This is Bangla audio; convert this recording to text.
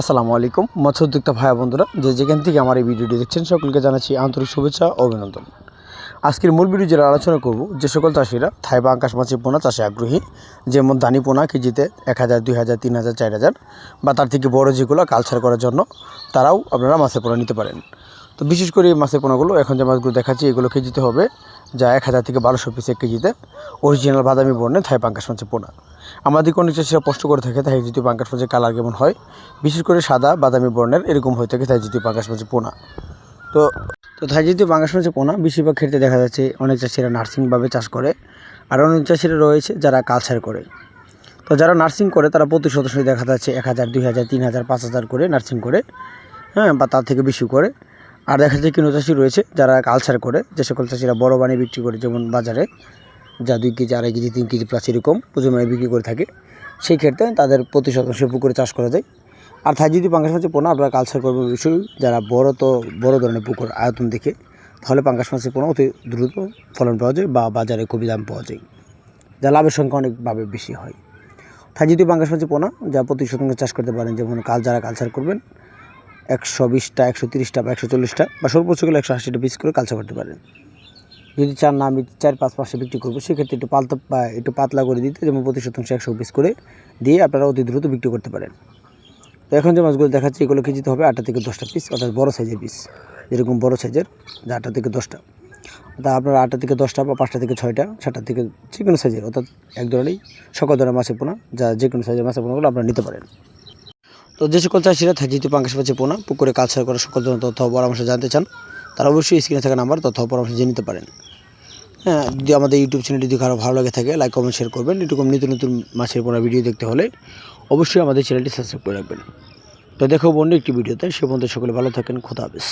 আসসালামু আলাইকুম মৎস্য উদ্যোক্তা ভাই বন্ধুরা, যে যেখান থেকে আমার এই ভিডিওটি দেখছেন, সকলকে জানাচ্ছি আন্তরিক শুভেচ্ছা অভিনন্দন। আজকের মূল ভিডিও যেটা আলোচনা করব, যে সকল চাষিরা থাই বা আকাশ মাছের পোনা চাষে আগ্রহী, যেমন দানি পোনা, কেজিতে এক হাজার, দুই হাজার, তিন হাজার, চার হাজার, বা তার থেকে বড়ো যেগুলো কালচার করার জন্য, তারাও আপনারা মাছের পোনা নিতে পারেন। তো বিশেষ করে এই মাছের পোনাগুলো, এখন যে মাছগুলো দেখাচ্ছি, এগুলো কেজিতে হবে, যা এক হাজার থেকে বারোশো পিস এক কেজিতে অরিজিনাল বাদামি বর্ণের থাই পাঙ্কাশ মাছের পোনা। আমাদের অনেক চাষিরা কষ্ট করে থাকে তাই যদি পাঙ্কাশ মাছের কালার কেমন হয়, বিশেষ করে সাদা বাদামি বর্ণের এরকম হয়ে থাকে তাই যদি পাঙ্কাশ মাছের পোনা। তো তো তাই যদি পাঙ্কাশ মাছের পোনা, বেশিরভাগ ক্ষেত্রে দেখা যাচ্ছে অনেক চাষিরা নার্সিংভাবে চাষ করে, আর অনেক চাষিরা রয়েছে যারা কালচার করে। তো যারা নার্সিং করে, তারা প্রতি সদস্য দেখা যাচ্ছে এক হাজার, দুই হাজার, তিন হাজার, পাঁচ হাজার করে নার্সিং করে হ্যাঁ বা তার থেকে বেশি করে। আর দেখা যাচ্ছে কিনো চাষি রয়েছে যারা কালচার করে, যে সকল চাষিরা বড় বানিয়ে বিক্রি করে যেমন বাজারে, যা দুই কেজি, আড়াই কেজি, তিন কেজি প্লাস এরকম পুজো মানে বিক্রি করে থাকে। সেই ক্ষেত্রে তাদের প্রতি শতাংশ পুকুরে চাষ করা যায়। আর তাই যদি পাঙ্গাস মাছের পোনা, আপনারা কালচার করবেন অবশ্যই। যারা বড় তো বড় ধরনের পুকুর আয়তন দেখে, তাহলে পাঙ্গাস মাছের পোনা অতি দ্রুত ফলন পাওয়া যায় বা বাজারে খুবই দাম পাওয়া যায়, যা লাভের সংখ্যা অনেকভাবে বেশি হয়। তাই যদি পাঙ্গাস মাছের পোনা, যা প্রতি শতাংশ চাষ করতে পারেন, যেমন কাল যারা কালচার করবেন একশো বিশটা, একশো তিরিশটা বা একশো চল্লিশটা বা সর্বোচ্চ গেলে একশো আশিটা পিস করে কালচা করতে পারেন। যদি চার না আমি চার, পাঁচ পাঁচটা বিক্রি করব, সেক্ষেত্রে একটু পালতা বা একটু পাতলা করে দিতে, যেমন প্রতি শতাংশ একশো পিস করে দিয়ে আপনারা অতি দ্রুত বিক্রি করতে পারেন। তো এখন যে মাছগুলো দেখাচ্ছি, এগুলো কেজিতে হবে আটটা থেকে দশটা পিস অর্থাৎ বড়ো সাইজের পিস যেরকম বড়ো সাইজের যে আটটা থেকে দশটা। তা আপনারা আটটা থেকে দশটা বা পাঁচটা থেকে ছয়টা, সাতটা থেকে যে কোনো সাইজের অর্থাৎ এক ধরনেরই, সকল ধরনের মাছের পোনা, যা যে কোনো সাইজের মাছের পোনাগুলো আপনারা নিতে পারেন। তো যে সকল চাষিরা থাকি পাঙ্কাশ পাচ্ছে পোনা, পুকুরে কালচার করা সকল ধরনের তথ্য পরামর্শ জানতে চান, তারা অবশ্যই স্ক্রিনে থাকা নাম্বার তথ্য পরামর্শ জেনে নিতে পারেন। হ্যাঁ যদি আমাদের ইউটিউব চ্যানেলটি যদি কারও ভালো লাগে থাকে লাইক কমেন্ট শেয়ার করবেন। এরকম নিত্য নতুন মাছের পোনা ভিডিও দেখতে হলে অবশ্যই আমাদের চ্যানেলটি সাবস্ক্রাইব করে রাখবেন। তো দেখো বন্ধু, একটি ভিডিওতে সে পর্যন্ত সকলে ভালো থাকেন, খোদা হাফেজ।